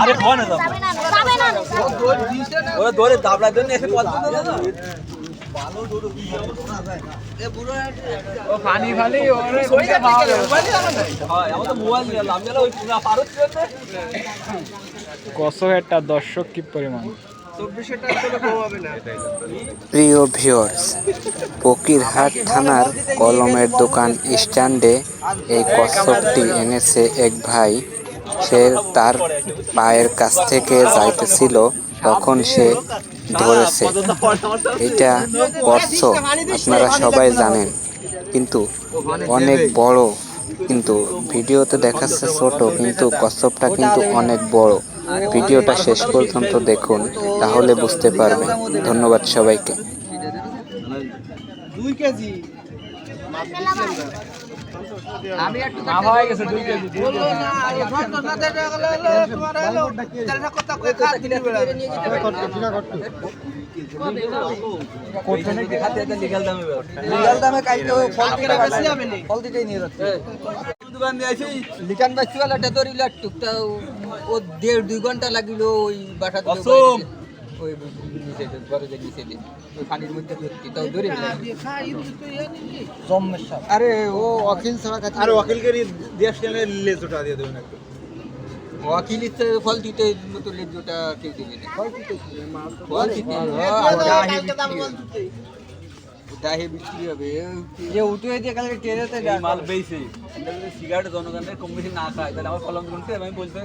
আরে ফোন না যাবে না যাবে না ওরা ধরে দাবড়ার জন্য এসে না না ও পানি ফালি ওরে কইতে পাওয়া যাবে হয় আমাদের মোবাইল নিয়ে লাভ গেল ওই পুরা পারত জন্য? কত একটা দর্শক কি পরিমাণ? প্রিয় ভিউয়ার্স ফকিরহাট থানার কলমের দোকান স্ট্যান্ডে এই কচ্ছপটি এনেছে এক ভাই। সে তার পায়ের কাছ থেকে যাইতেছিল, তখন সে ধরেছে। এটা কচ্ছপ আপনারা সবাই জানেন, কিন্তু অনেক বড় কিন্তু ভিডিওতে দেখাচ্ছে ছোট, কিন্তু কচ্ছপটা কিন্তু অনেক বড়। ভিডিওটা শেষ পর্যন্ত দেখুন, তাহলে বুঝতে পারবেন। ধন্যবাদ সবাইকে। না হয়ে গেছে দুই কেজি দুই কেজি লিগাল দামে লিগাল দামে কাইতে ফল কিনা বেশি যাবে নি ফল দিতেই নিয়ে যাচ্ছে দোকান দিয়ে আইছি লিকান বাচ্চুয়ালাটা ধরিল টুকটা ও দেড় দুই ঘণ্টা লাগিল ওই বাসা। ওই নিচে যে নিচে দিয়ে ওই পানির মধ্যে ভর্তি তাও ধরে। আরে ও অখিল ছাড়া কাছে আরে ওয়াকিলকে দিয়ে আসলে লেজোটা দিয়ে দেবেন একটু অখিল ইচ্ছে ফল দিতে মতো লেজটা কেউ দিবে না ফল দিতে ফল দিতে দাহে বিক্রি হবে যে উঠে দিয়ে কালকে ট্রেনেতে মাল বেশি সিগারেট জনগণের কম বেশি না খায় তাহলে আমার কলম গুনতে আমি বলতে